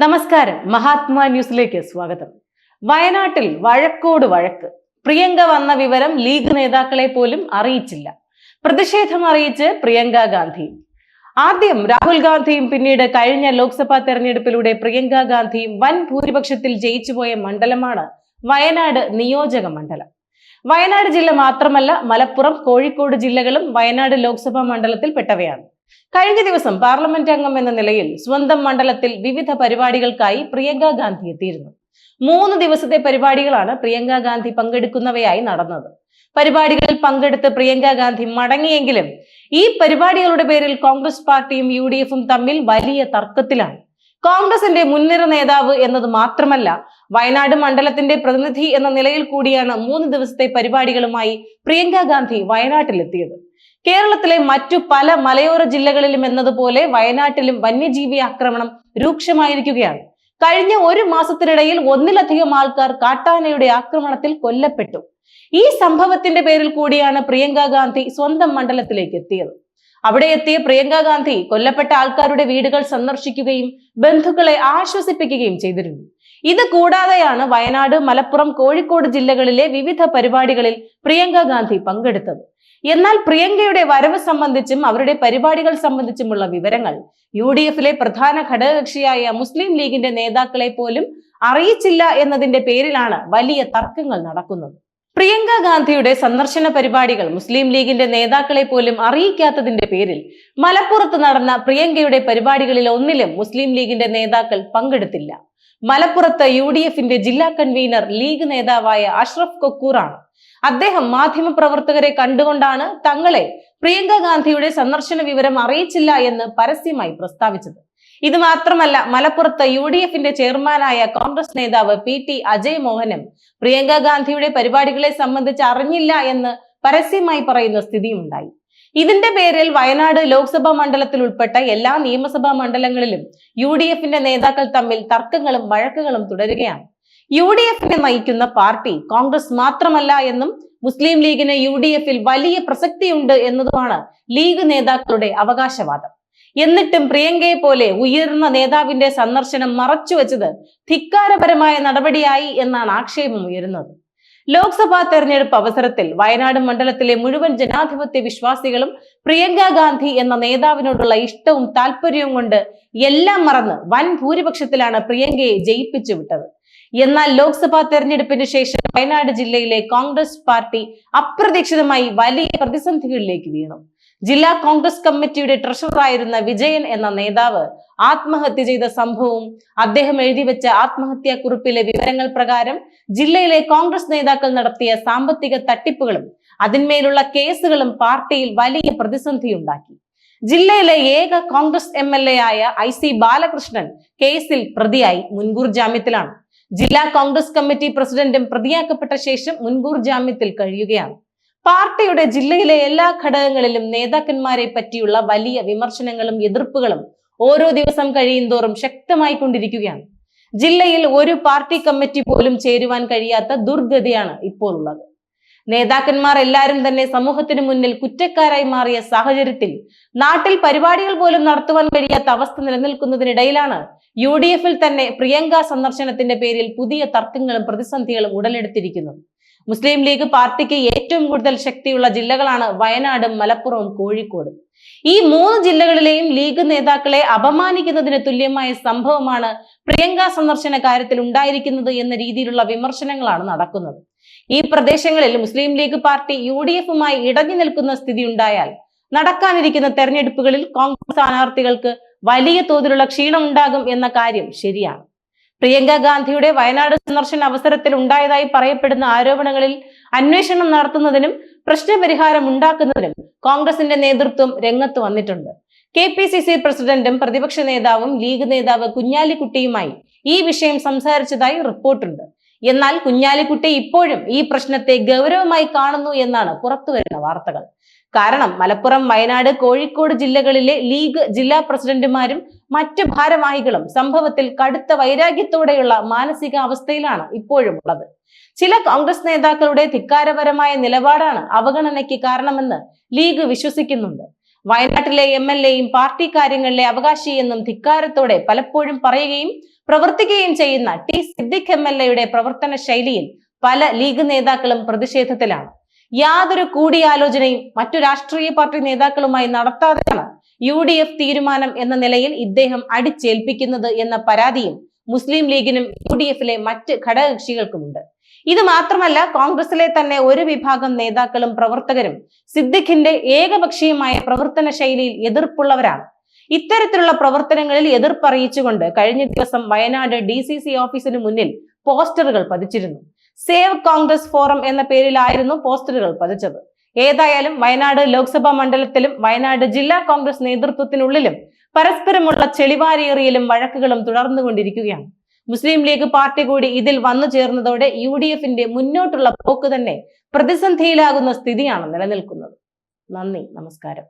നമസ്കാരം. മഹാത്മാ ന്യൂസിലേക്ക് സ്വാഗതം. വയനാട്ടിൽ വഴക്കോട് വഴക്ക്. പ്രിയങ്ക വന്ന വിവരം ലീഗ് നേതാക്കളെ പോലും അറിയിച്ചില്ല. പ്രതിഷേധം അറിയിച്ച് പ്രിയങ്ക ഗാന്ധി. ആദ്യം രാഹുൽ ഗാന്ധിയും പിന്നീട് കഴിഞ്ഞ ലോക്സഭാ തെരഞ്ഞെടുപ്പിലൂടെ പ്രിയങ്ക ഗാന്ധിയും വൻ ഭൂരിപക്ഷത്തിൽ ജയിച്ചുപോയ മണ്ഡലമാണ് വയനാട് നിയോജക മണ്ഡലം. വയനാട് ജില്ല മാത്രമല്ല മലപ്പുറം കോഴിക്കോട് ജില്ലകളും വയനാട് ലോക്സഭാ മണ്ഡലത്തിൽ പെട്ടവയാണ് കഴിഞ്ഞ ദിവസം പാർലമെന്റ് അംഗം എന്ന നിലയിൽ സ്വന്തം മണ്ഡലത്തിൽ വിവിധ പരിപാടികൾക്കായി പ്രിയങ്ക ഗാന്ധി എത്തിയിരുന്നു. മൂന്ന് ദിവസത്തെ പരിപാടികളാണ് പ്രിയങ്ക ഗാന്ധി പങ്കെടുക്കുന്നവയായി നടന്നത്. പരിപാടികളിൽ പങ്കെടുത്ത് പ്രിയങ്ക ഗാന്ധി മടങ്ങിയെങ്കിലും ഈ പരിപാടികളുടെ പേരിൽ കോൺഗ്രസ് പാർട്ടിയും യു ഡി എഫും തമ്മിൽ വലിയ തർക്കത്തിലാണ്. കോൺഗ്രസിന്റെ മുൻനിര നേതാവ് എന്നത് മാത്രമല്ല വയനാട് മണ്ഡലത്തിന്റെ പ്രതിനിധി എന്ന നിലയിൽ കൂടിയാണ് മൂന്ന് ദിവസത്തെ പരിപാടികളുമായി പ്രിയങ്ക ഗാന്ധി വയനാട്ടിലെത്തിയത്. കേരളത്തിലെ മറ്റു പല മലയോര ജില്ലകളിലും എന്നതുപോലെ വയനാട്ടിലും വന്യജീവി ആക്രമണം രൂക്ഷമായിരിക്കുകയാണ്. കഴിഞ്ഞ ഒരു മാസത്തിനിടയിൽ ഒന്നിലധികം ആൾക്കാർ കാട്ടാനയുടെ ആക്രമണത്തിൽ കൊല്ലപ്പെട്ടു. ഈ സംഭവത്തിന്റെ പേരിൽ കൂടിയാണ് പ്രിയങ്ക ഗാന്ധി സ്വന്തം മണ്ഡലത്തിലേക്ക് എത്തിയത്. അവിടെ എത്തിയ പ്രിയങ്ക ഗാന്ധി കൊല്ലപ്പെട്ട ആൾക്കാരുടെ വീടുകൾ സന്ദർശിക്കുകയും ബന്ധുക്കളെ ആശ്വസിപ്പിക്കുകയും ചെയ്തിരുന്നു. ഇത് കൂടാതെയാണ് വയനാട് മലപ്പുറം കോഴിക്കോട് ജില്ലകളിലെ വിവിധ പരിപാടികളിൽ പ്രിയങ്ക ഗാന്ധി പങ്കെടുത്തത്. എന്നാൽ പ്രിയങ്കയുടെ വരവ് സംബന്ധിച്ചും അവരുടെ പരിപാടികൾ സംബന്ധിച്ചുമുള്ള വിവരങ്ങൾ യു ഡി എഫിലെ പ്രധാന ഘടകകക്ഷിയായ മുസ്ലിം ലീഗിന്റെ നേതാക്കളെ പോലും അറിയിച്ചില്ല എന്നതിന്റെ പേരിലാണ് വലിയ തർക്കങ്ങൾ നടക്കുന്നത്. പ്രിയങ്ക ഗാന്ധിയുടെ സന്ദർശന പരിപാടികൾ മുസ്ലിം ലീഗിന്റെ നേതാക്കളെ പോലും അറിയിക്കാത്തതിന്റെ പേരിൽ മലപ്പുറത്ത് നടന്ന പ്രിയങ്കയുടെ പരിപാടികളിൽ ഒന്നിലും മുസ്ലിം ലീഗിന്റെ നേതാക്കൾ പങ്കെടുത്തില്ല. മലപ്പുറത്ത് യു ഡി എഫിന്റെ ജില്ലാ കൺവീനർ ലീഗ് നേതാവായ അഷ്റഫ് കൊക്കൂറാണ്. അദ്ദേഹം മാധ്യമപ്രവർത്തകരെ കണ്ടുകൊണ്ടാണ് തങ്ങളെ പ്രിയങ്ക ഗാന്ധിയുടെ സന്ദർശന വിവരം അറിയിച്ചില്ല എന്ന് പരസ്യമായി പ്രസ്താവിച്ചത്. ഇത് മാത്രമല്ല മലപ്പുറത്ത് യു ഡി എഫിന്റെ ചെയർമാനായ കോൺഗ്രസ് നേതാവ് പി ടി അജയ് മോഹനും പ്രിയങ്ക ഗാന്ധിയുടെ പരിപാടികളെ സംബന്ധിച്ച് അറിഞ്ഞില്ല എന്ന് പരസ്യമായി പറയുന്ന സ്ഥിതിയുണ്ടായി ഇതിന്റെ പേരിൽ വയനാട് ലോക്സഭാ മണ്ഡലത്തിൽ ഉൾപ്പെട്ട എല്ലാ നിയമസഭാ മണ്ഡലങ്ങളിലും യു ഡി എഫിന്റെ നേതാക്കൾ തമ്മിൽ തർക്കങ്ങളും വഴക്കുകളും തുടരുകയാണ്. യു ഡി എഫിനെ നയിക്കുന്ന പാർട്ടി കോൺഗ്രസ് മാത്രമല്ല എന്നും മുസ്ലിം ലീഗിന് യു ഡി എഫിൽ വലിയ പ്രസക്തിയുണ്ട് എന്നതുമാണ് ലീഗ് നേതാക്കളുടെ അവകാശവാദം. എന്നിട്ടും പ്രിയങ്കയെ പോലെ ഉയർന്ന നേതാവിന്റെ സന്ദർശനം മറച്ചുവെച്ചത് ധിക്കാരപരമായ നടപടിയായി എന്നാണ് ആക്ഷേപം ഉയരുന്നത്. ലോക്സഭാ തെരഞ്ഞെടുപ്പ് അവസരത്തിൽ വയനാട് മണ്ഡലത്തിലെ മുഴുവൻ ജനാധിപത്യ വിശ്വാസികളും പ്രിയങ്ക ഗാന്ധി എന്ന നേതാവിനോടുള്ള ഇഷ്ടവും താല്പര്യവും കൊണ്ട് എല്ലാം മറന്ന് വൻ ഭൂരിപക്ഷത്തിലാണ് പ്രിയങ്കയെ ജയിപ്പിച്ചു വിട്ടത്. എന്നാൽ ലോക്സഭാ തെരഞ്ഞെടുപ്പിന് ശേഷം വയനാട് ജില്ലയിലെ കോൺഗ്രസ് പാർട്ടി അപ്രതീക്ഷിതമായി വലിയ പ്രതിസന്ധികളിലേക്ക് വീണു. ജില്ലാ കോൺഗ്രസ് കമ്മിറ്റിയുടെ ട്രഷററായിരുന്ന വിജയൻ എന്ന നേതാവ് ആത്മഹത്യ ചെയ്ത സംഭവവും അദ്ദേഹം എഴുതിവെച്ച ആത്മഹത്യാ കുറിപ്പിലെ വിവരങ്ങൾ പ്രകാരം ജില്ലയിലെ കോൺഗ്രസ് നേതാക്കൾ നടത്തിയ സാമ്പത്തിക തട്ടിപ്പുകളും അതിന്മേലുള്ള കേസുകളും പാർട്ടിയിൽ വലിയ പ്രതിസന്ധിയുണ്ടാക്കി. ജില്ലയിലെ ഏക കോൺഗ്രസ് എം എൽ എ ആയ ഐ സി ബാലകൃഷ്ണൻ കേസിൽ പ്രതിയായി മുൻകൂർ ജാമ്യത്തിലാണ്. ജില്ലാ കോൺഗ്രസ് കമ്മിറ്റി പ്രസിഡന്റും പ്രതിയാക്കപ്പെട്ട ശേഷം മുൻകൂർ ജാമ്യത്തിൽ കഴിയുകയാണ്. പാർട്ടിയുടെ ജില്ലയിലെ എല്ലാ ഘടകങ്ങളിലും നേതാക്കന്മാരെ പറ്റിയുള്ള വലിയ വിമർശനങ്ങളും എതിർപ്പുകളും ഓരോ ദിവസം കഴിയുന്തോറും ശക്തമായി കൊണ്ടിരിക്കുകയാണ് ജില്ലയിൽ ഒരു പാർട്ടി കമ്മിറ്റി പോലും ചേരുവാൻ കഴിയാത്ത ദുർഗതിയാണ് ഇപ്പോൾ ഉള്ളത് നേതാക്കന്മാർ എല്ലാവരും തന്നെ സമൂഹത്തിന് മുന്നിൽ കുറ്റക്കാരായി മാറിയ സാഹചര്യത്തിൽ നാട്ടിൽ പരിപാടികൾ പോലും നടത്തുവാൻ കഴിയാത്ത അവസ്ഥ നിലനിൽക്കുന്നതിനിടയിലാണ് യു ഡി എഫിൽ തന്നെ പ്രിയങ്ക സന്ദർശനത്തിന്റെ പേരിൽ പുതിയ തർക്കങ്ങളും പ്രതിസന്ധികളും ഉടലെടുത്തിരിക്കുന്നത്. മുസ്ലിം ലീഗ് പാർട്ടിക്ക് ഏറ്റവും കൂടുതൽ ശക്തിയുള്ള ജില്ലകളാണ് വയനാടും മലപ്പുറവും കോഴിക്കോടും. ഈ മൂന്ന് ജില്ലകളിലെയും ലീഗ് നേതാക്കളെ അപമാനിക്കുന്നതിന് തുല്യമായ സംഭവമാണ് പ്രിയങ്ക സന്ദർശന കാര്യത്തിൽ ഉണ്ടായിരിക്കുന്നത് എന്ന രീതിയിലുള്ള വിമർശനങ്ങളാണ് നടക്കുന്നത്. ഈ പ്രദേശങ്ങളിൽ Muslim League party U D എഫുമായി ഇടഞ്ഞു നിൽക്കുന്ന സ്ഥിതി ഉണ്ടായാൽ നടക്കാനിരിക്കുന്ന തെരഞ്ഞെടുപ്പുകളിൽ കോൺഗ്രസ് സ്ഥാനാർത്ഥികൾക്ക് വലിയ തോതിലുള്ള ക്ഷീണം ഉണ്ടാകും എന്ന കാര്യം ശരിയാണ്. പ്രിയങ്ക ഗാന്ധിയുടെ വയനാട് സന്ദർശന അവസരത്തിൽ ഉണ്ടായതായി പറയപ്പെടുന്ന ആരോപണങ്ങളിൽ അന്വേഷണം നടത്തുന്നതിനും പ്രശ്നപരിഹാരം ഉണ്ടാക്കുന്നതിനും കോൺഗ്രസിന്റെ നേതൃത്വം രംഗത്ത് വന്നിട്ടുണ്ട്. കെ പി സി സി പ്രസിഡന്റും പ്രതിപക്ഷ നേതാവും ലീഗ് നേതാവ് കുഞ്ഞാലിക്കുട്ടിയുമായി ഈ വിഷയം സംസാരിച്ചതായി റിപ്പോർട്ടുണ്ട്. എന്നാൽ കുഞ്ഞാലിക്കുട്ടി ഇപ്പോഴും ഈ പ്രശ്നത്തെ ഗൗരവമായി കാണുന്നു എന്നാണ് പുറത്തുവരുന്ന വാർത്തകൾ. കാരണം മലപ്പുറം വയനാട് കോഴിക്കോട് ജില്ലകളിലെ ലീഗ് ജില്ലാ പ്രസിഡന്റുമാരും മറ്റ് ഭാരവാഹികളും സംഭവത്തിൽ കടുത്ത വൈരാഗ്യത്തോടെയുള്ള മാനസികാവസ്ഥയിലാണ് ഇപ്പോഴും ഉള്ളത്. ചില കോൺഗ്രസ് നേതാക്കളുടെ ധിക്കാരപരമായ നിലപാടാണ് അവഗണനയ്ക്ക് കാരണമെന്ന് ലീഗ് വിശ്വസിക്കുന്നുണ്ട്. വയനാട്ടിലെ എം എൽ എയും പാർട്ടി കാര്യങ്ങളിലെ അവകാശിയെന്നും ധിക്കാരത്തോടെ പലപ്പോഴും പറയുകയും പ്രവർത്തിക്കുകയും ചെയ്യുന്ന ടി സിദ്ദിഖ് എം എൽ എയുടെ പ്രവർത്തന ശൈലിയിൽ പല ലീഗ് നേതാക്കളും പ്രതിഷേധത്തിലാണ്. യാതൊരു കൂടിയാലോചനയും മറ്റു രാഷ്ട്രീയ പാർട്ടി നേതാക്കളുമായി നടത്താതെയാണ് യു തീരുമാനം എന്ന നിലയിൽ ഇദ്ദേഹം അടിച്ചേൽപ്പിക്കുന്നത് എന്ന പരാതിയും മുസ്ലിം ലീഗിനും യു ഡി എഫിലെ മറ്റ് ഘടകകക്ഷികൾക്കുമുണ്ട്. ഇത് മാത്രമല്ല കോൺഗ്രസിലെ തന്നെ ഒരു വിഭാഗം നേതാക്കളും പ്രവർത്തകരും സിദ്ദിഖിന്റെ ഏകപക്ഷീയമായ പ്രവർത്തന ശൈലിയിൽ എതിർപ്പുള്ളവരാണ്. ഇത്തരത്തിലുള്ള പ്രവർത്തനങ്ങളിൽ എതിർപ്പറിയിച്ചുകൊണ്ട് കഴിഞ്ഞ ദിവസം വയനാട് ഡി സി സി ഓഫീസിന് മുന്നിൽ പോസ്റ്ററുകൾ പതിച്ചിരുന്നു. സേവ് കോൺഗ്രസ് ഫോറം എന്ന പേരിലായിരുന്നു പോസ്റ്ററുകൾ പതിച്ചത്. ഏതായാലും വയനാട് ലോക്സഭാ മണ്ഡലത്തിലും വയനാട് ജില്ലാ കോൺഗ്രസ് നേതൃത്വത്തിനുള്ളിലും പരസ്പരമുള്ള ചെളിവാരിയേറിയലും വഴക്കുകളും തുടർന്നുകൊണ്ടിരിക്കുകയാണ്. മുസ്ലിം ലീഗ് പാർട്ടി കൂടി ഇതിൽ വന്നു ചേർന്നതോടെ യു ഡി എഫിന്റെ മുന്നോട്ടുള്ള പോക്ക് തന്നെ പ്രതിസന്ധിയിലാകുന്ന സ്ഥിതിയാണ് നിലനിൽക്കുന്നത്. നന്ദി നമസ്കാരം.